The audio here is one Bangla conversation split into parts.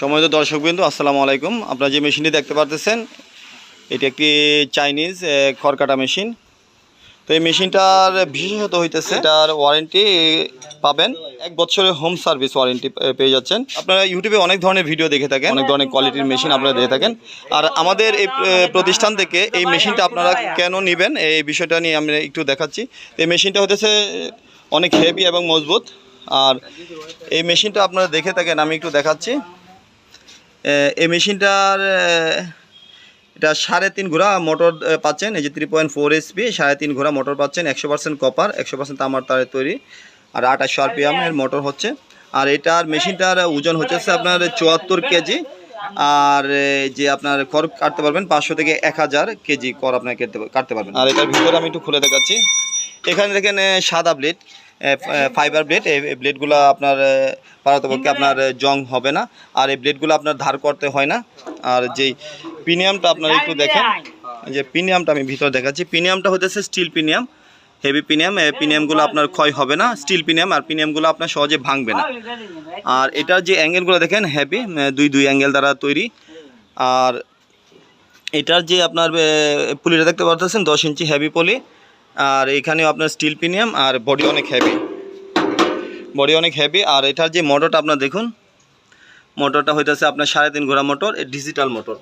সময়ত দর্শকবৃন্দু, আসসালামু আলাইকুম। আপনারা যে মেশিনটি দেখতে পারতেছেন, এটি একটি চাইনিজ খড়কাটা মেশিন। তো এই মেশিনটার বিশেষত হইতেছে, এটার ওয়ারেন্টি পাবেন, এক বছরের হোম সার্ভিস ওয়ারেন্টি পেয়ে যাচ্ছেন। আপনারা ইউটিউবে অনেক ধরনের ভিডিও দেখে থাকেন, অনেক ধরনের কোয়ালিটির মেশিন আপনারা দেখে থাকেন। আর আমাদের এই প্রতিষ্ঠান থেকে এই মেশিনটা আপনারা কেন নেবেন এই বিষয়টা নিয়ে আমরা একটু দেখাচ্ছি। এই মেশিনটা হতেছে অনেক হেভি এবং মজবুত। আর এই মেশিনটা আপনারা দেখে থাকেন, আমি একটু দেখাচ্ছি। এই মেশিনটার এটা সাড়ে তিন ঘোড়া মোটর পাচ্ছেন। এই যে থ্রি পয়েন্ট ফোর এসপি সাড়ে তিন ঘোড়া মোটর পাচ্ছেন একশো পার্সেন্ট কপার একশো পার্সেন্ট তামার তারের তৈরি। আর আঠাশশো আরপিএম এর মোটর হচ্ছে। আর এটার মেশিনটার ওজন হচ্ছে আপনার চুয়াত্তর কেজি। আর যে আপনার খড় কাটতে পারবেন পাঁচশো থেকে এক হাজার কেজি কর আপনার কেটে কাটতে পারবেন। আর এটার ভিতরে আমি একটু খুলে দেখাচ্ছি। এখানে দেখেন সাদা ব্লেড ফাইবার ব্লেড এই ব্লেডগুলো আপনার পারতপক্ষে আপনার জং হবে না। আর এই ব্লেডগুলো আপনার ধার করতে হয় না। আর যেই প্রিমিয়ামটা আপনার একটু দেখেন যে প্রিমিয়ামটা আমি ভিতরে দেখাচ্ছি। প্রিমিয়ামটা হতেছে স্টিল প্রিমিয়াম হেভি প্রিমিয়াম প্রিমিয়ামগুলো আপনার ক্ষয় হবে না স্টিল প্রিমিয়াম আর প্রিমিয়ামগুলো আপনার সহজে ভাঙবে না। আর এটার যে অ্যাঙ্গেলগুলো দেখেন হেভি দুই দুই অ্যাঙ্গেল দ্বারা তৈরি। আর এটার যে আপনার পুলিটা দেখতে পাচ্ছেন দশ ইঞ্চি হেভি পলি আর এখানেও আপনার স্টিল প্রিমিয়াম আর বডি অনেক হেভি বডি অনেক হেভি আর এটার যে মোটরটা আপনার দেখুন মোটরটা হইতেছে আপনার সাড়ে তিন ঘোড়া মোটর ডিজিটাল মোটর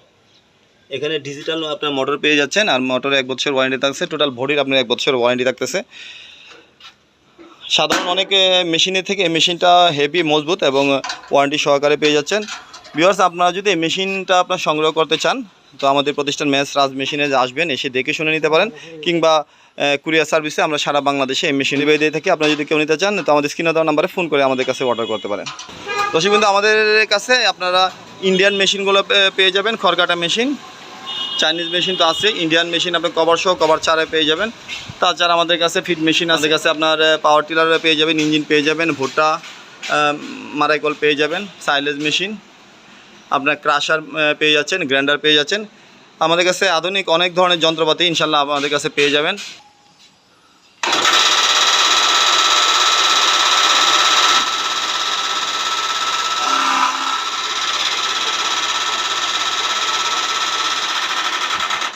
এখানে ডিজিটাল আপনার মোটর পেয়ে যাচ্ছেন, আর মোটরে এক বছর ওয়ারেন্টি থাকছে টোটাল বডির আপনার এক বছর ওয়ারেন্টি থাকতেছে। সাধারণ অনেক মেশিনের থেকে এই মেশিনটা হেভি মজবুত এবং ওয়ারেন্টি সহকারে পেয়ে যাচ্ছেন। ভিউয়ার্স আপনারা যদি এই মেশিনটা আপনার সংগ্রহ করতে চান, তো আমাদের প্রতিষ্ঠান ম্যাচ রাজ মেশিনে আসবেন, এসে দেখে শুনে নিতে পারেন, কিংবা কুরিয়ার সার্ভিসে আমরা সারা বাংলাদেশে এই মেশিন ডেলিভারি দিয়ে থাকি। আপনারা যদি কেউ নিতে চান, তো আমাদের স্ক্রিনে দেওয়া নাম্বারে ফোন করে আমাদের কাছে অর্ডার করতে পারেন। দর্শক কিন্তু আমাদের কাছে আপনারা ইন্ডিয়ান মেশিনগুলো পেয়ে যাবেন খড়কাটা মেশিন চাইনিজ মেশিন তো আছে ইন্ডিয়ান মেশিন আপনি কভার সহ কভার চারে পেয়ে যাবেন। তাছাড়া আমাদের কাছে ফিট মেশিন আমাদের কাছে আপনার পাওয়ার টিলার পেয়ে যাবেন ইঞ্জিন পেয়ে যাবেন, ভুট্টা মারাইকল পেয়ে যাবেন সাইলেজ মেশিন আপনার ক্রাশার পেয়ে যাচ্ছেন গ্রাইন্ডার পেয়ে যাচ্ছেন। আমাদের কাছে আধুনিক অনেক ধরনের যন্ত্রপাতি ইনশাল্লাহ আমাদের কাছে পেয়ে যাবেন।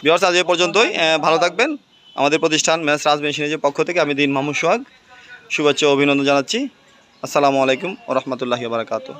বিহার আজ এ পর্যন্তই। ভালো থাকবেন। আমাদের প্রতিষ্ঠান ম্যাচ রাজ মেশিনের পক্ষ থেকে আমি দিন মাহমুদ সোহাগ। শুভেচ্ছা অভিনন্দন জানাচ্ছি। আসসালামু আলাইকুম ও রহমতুল্লাহি বারাকাতু